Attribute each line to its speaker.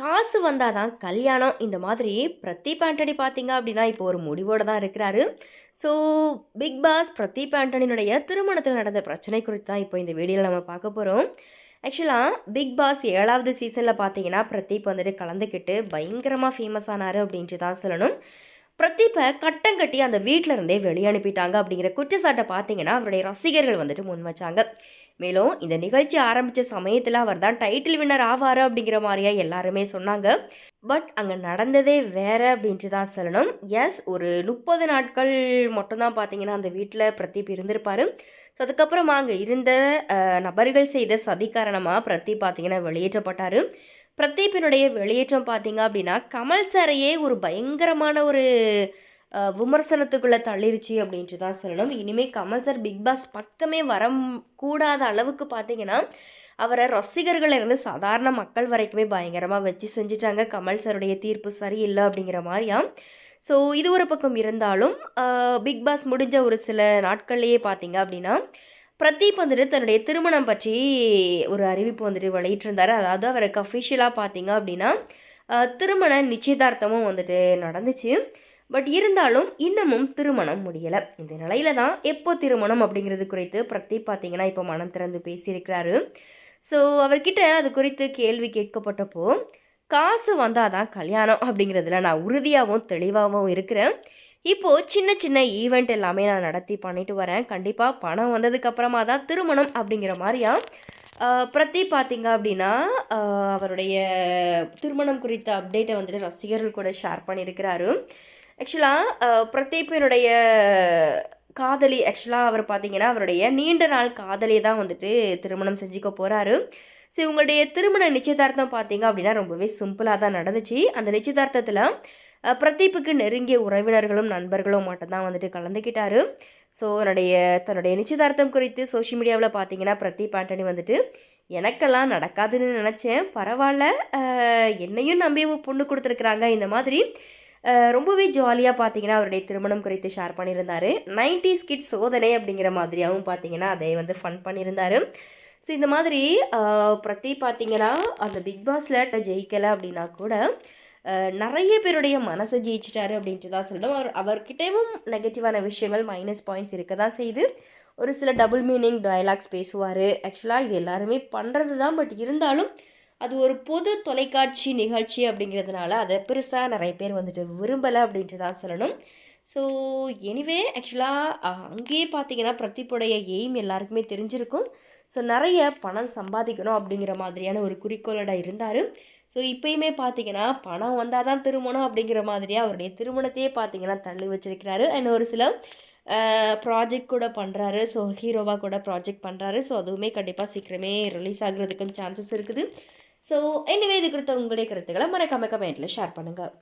Speaker 1: காசு வந்தால் தான் கல்யாணம். இந்த மாதிரி பிரதீப் ஆண்டனி பார்த்தீங்க அப்படின்னா இப்போ ஒரு முடிவோடு தான் இருக்கிறாரு. ஸோ பிக் பாஸ் பிரதீப் ஆண்டனியுடைய திருமணத்தில் நடந்த பிரச்சனை குறித்து தான் இப்போ இந்த வீடியோவில் நம்ம பார்க்க போகிறோம் ஆக்சுவலாக பிக் பாஸ் ஏழாவது சீசனில் பார்த்தீங்கன்னா பிரதீப் வந்துட்டு கலந்துக்கிட்டு பயங்கரமாக ஃபேமஸ் ஆனார் அப்படின்ட்டு தான் சொல்லணும். பிரதீப்பை கட்டம் கட்டி அந்த வீட்டில் இருந்தே வெளியனுப்பிட்டாங்க அப்படிங்கிற குற்றச்சாட்டை பார்த்தீங்கன்னா அவருடைய ரசிகர்கள் வந்துட்டு முன் வச்சாங்க. மேலும் இந்த நிகழ்ச்சி ஆரம்பித்த சமயத்தில் அவர் தான் டைட்டில் வின்னர் ஆவார் அப்படிங்கிற மாதிரியா எல்லாருமே சொன்னாங்க. பட் அங்கே நடந்ததே வேற அப்படின்ட்டு தான் சொல்லணும். எஸ் ஒரு முப்பது நாட்கள் மட்டும்தான் பார்த்தீங்கன்னா அந்த வீட்டில் பிரதீப் இருந்திருப்பார். ஸோ அதுக்கப்புறமா அங்கே இருந்த நபர்கள் செய்த சதி காரணமாக பிரதீப் பார்த்தீங்கன்னா வெளியேற்றப்பட்டார். பிரதீப்பினுடைய வெளியேற்றம் பார்த்தீங்க அப்படின்னா கமல் சாரையே ஒரு பயங்கரமான ஒரு விமர்சனத்துக்குள்ளே தள்ளிருச்சு அப்படின்ட்டு தான் சொல்லணும். இனிமேல் கமல் சார் பிக் பாஸ் பக்கமே வர கூடாத அளவுக்கு பார்த்தீங்கன்னா அவரை ரசிகர்கள் இருந்து சாதாரண மக்கள் வரைக்குமே பயங்கரமாக வச்சு செஞ்சுட்டாங்க. கமல் சாருடைய தீர்ப்பு சரியில்லை அப்படிங்கிற மாதிரியா? ஸோ இது ஒரு பக்கம் இருந்தாலும் பிக் பாஸ் முடிஞ்ச ஒரு சில நாட்கள்லேயே பார்த்தீங்க அப்படின்னா பிரதீப் வந்துட்டு தன்னுடைய திருமணம் பற்றி ஒரு அறிவிப்பு வந்துட்டு வெளியிட்டிருந்தார். அதாவது அவருக்கு அஃபிஷியலாக பார்த்தீங்க அப்படின்னா திருமண நிச்சயதார்த்தமும் வந்துட்டு நடந்துச்சு. பட் இருந்தாலும் இன்னமும் திருமணம் முடியலை. இந்த நிலையில தான் எப்போ திருமணம் அப்படிங்கிறது குறித்து பிரதீப் பார்த்தீங்கன்னா இப்போ மனம் திறந்து பேசியிருக்கிறாரு. ஸோ அவர்கிட்ட அது குறித்து கேள்வி கேட்கப்பட்டப்போ காசு வந்தால் தான் கல்யாணம் அப்படிங்கிறதுல நான் உறுதியாகவும் தெளிவாகவும் இருக்கிறேன். இப்போது சின்ன சின்ன ஈவெண்ட் எல்லாமே நான் நடத்தி பண்ணிட்டு வரேன். கண்டிப்பாக பணம் வந்ததுக்கு அப்புறமா தான் திருமணம் அப்படிங்கிற மாதிரியா? பிரதி பார்த்திங்க அப்படின்னா அவருடைய திருமணம் குறித்த அப்டேட்டை வந்துட்டு ரசிகர்கள் கூட ஷேர் பண்ணியிருக்கிறாரு. ஆக்சுவலாக பிரதீப்பினுடைய காதலி ஆக்சுவலாக அவர் பார்த்திங்கன்னா அவருடைய நீண்ட நாள் காதலியை தான் வந்துட்டு திருமணம் செஞ்சுக்க போகிறாரு ஸோ இவங்களுடைய திருமண நிச்சயதார்த்தம் பார்த்தீங்க அப்படின்னா ரொம்பவே சிம்பிளாக தான் நடந்துச்சு. அந்த நிச்சயதார்த்தத்தில் பிரதீப்புக்கு நெருங்கிய உறவினர்களும் நண்பர்களும் மட்டும்தான் வந்துட்டு கலந்துக்கிட்டாரு. ஸோ என்னுடைய தன்னுடைய நிச்சயதார்த்தம் குறித்து சோஷியல் மீடியாவில் பார்த்தீங்கன்னா பிரதீப் ஆண்டனி வந்துட்டு எனக்கெல்லாம் நடக்காதுன்னு நினச்சேன். பரவாயில்ல என்னையும் நம்பி பொண்ணு கொடுத்துருக்குறாங்க. இந்த மாதிரி ரொம்பவே ஜாலியாக பார்த்தீங்கன்னா அவருடைய திருமணம் குறித்து ஷேர் பண்ணியிருந்தாரு. 90s கிட் சோதனை அப்படிங்கிற மாதிரியாகவும் பார்த்தீங்கன்னா அதை வந்து ஃபன் பண்ணியிருந்தாரு. ஸோ இந்த மாதிரி அஹ், பிரதீப் பார்த்தீங்கன்னா அந்த பிக் பாஸில் ஜெயிக்கலை அப்படின்னா கூட நிறைய பேருடைய மனசை ஜெயிச்சிட்டாரு அப்படின்ட்டு தான் சொல்லணும். அவர் அவர்கிட்டவும் நெகட்டிவான விஷயங்கள் மைனஸ் பாயிண்ட்ஸ் இருக்க தான் செய்து ஒரு சில டபுள் மீனிங் டயலாக்ஸ் பேசுவார். ஆக்சுவலாக இது எல்லாருமே பண்ணுறது தான் பட் இருந்தாலும் அது ஒரு பொது தொலைக்காட்சி நிகழ்ச்சி அப்படிங்கிறதுனால அதை பெருசாக நிறைய பேர் வந்துட்டு விரும்பலை அப்படின்ட்டு தான் சொல்லணும். ஸோ எனிவே ஆக்சுவலாக அங்கேயே பார்த்தீங்கன்னா பிரதீப்புடைய எய்ம் எல்லாருக்குமே தெரிஞ்சிருக்கும். ஸோ நிறைய பணம் சம்பாதிக்கணும் அப்படிங்கிற மாதிரியான ஒரு குறிக்கோளோட இருந்தார். ஸோ இப்பயுமே பார்த்தீங்கன்னா பணம் வந்தால் தான் திருமணம் அப்படிங்கிற மாதிரியே அவருடைய திருமணத்தையே பார்த்தீங்கன்னா தள்ளி வச்சிருக்கிறாரு. அண்ட் ஒரு சில ப்ராஜெக்ட் கூட பண்ணுறாரு ஸோ ஹீரோவாக கூட ப்ராஜெக்ட் பண்ணுறாரு ஸோ அதுவுமே கண்டிப்பாக சீக்கிரமே ரிலீஸ் ஆகுறதுக்கும் சான்சஸ் இருக்குது. ஸோ எனிவே இது குறித்த உங்களுடைய கருத்துக்களை மறக்காம கமெண்ட்டில் ஷேர் பண்ணுங்கள்